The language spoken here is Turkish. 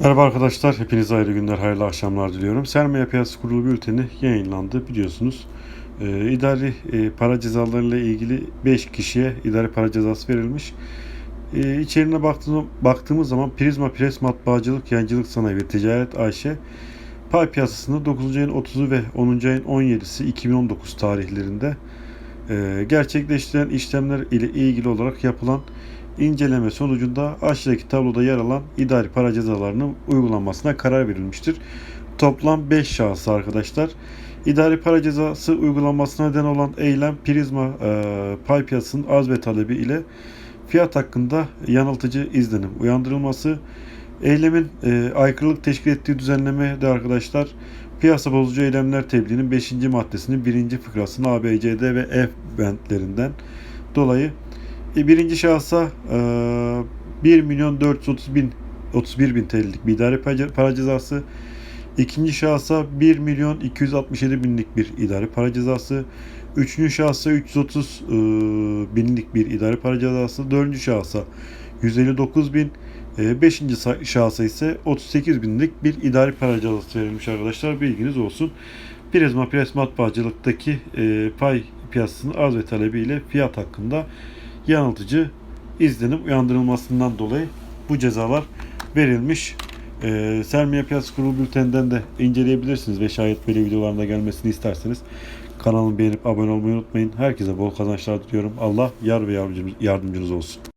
Merhaba arkadaşlar, hepinize hayırlı günler, hayırlı akşamlar diliyorum. Sermaye Piyasası Kurulu bülteni yayınlandı biliyorsunuz. Ee, idari e, para cezalarıyla ilgili 5 kişiye idari para cezası verilmiş. Ee, içeriğine baktığım, baktığımız zaman Prizma Pres Matbaacılık, Yayıncılık Sanayi ve Ticaret AŞ pay piyasasında 9. ayın 30'u ve 10. ayın 17'si 2019 tarihlerinde e, gerçekleştirilen işlemler ile ilgili olarak yapılan inceleme sonucunda aşağıdaki tabloda yer alan idari para cezalarının uygulanmasına karar verilmiştir. Toplam 5 şahıs arkadaşlar. İdari para cezası uygulanmasına neden olan eylem prizma e, pay piyasasının arz ve talebi ile fiyat hakkında yanıltıcı izlenim uyandırılması, eylemin e, aykırılık teşkil ettiği düzenleme de arkadaşlar piyasa bozucu eylemler tebliğinin 5. maddesinin 1. fıkrasının A, B, C, D ve F bentlerinden dolayı e, birinci şahsa e, 1 milyon 430 bin 31 bin TL'lik bir idari para- cezası. İkinci şahsa 1 milyon 267 binlik bir idari para cezası. Üçüncü şahsa 330 e, binlik bir idari para cezası. Dördüncü şahsa 159 bin. E, beşinci sa- şahsa ise 38 binlik bir idari para cezası verilmiş arkadaşlar. Bilginiz olsun. Prizma Pres Matbaacılıktaki e, pay piyasasının arz ve talebiyle fiyat hakkında yanıltıcı izlenim uyandırılmasından dolayı bu cezalar verilmiş. Ee, Sermaye Piyasası Kurulu bülteninden de inceleyebilirsiniz ve şayet böyle videolarında gelmesini isterseniz kanalımı beğenip abone olmayı unutmayın. Herkese bol kazançlar diliyorum. Allah yar ve yardımcınız olsun.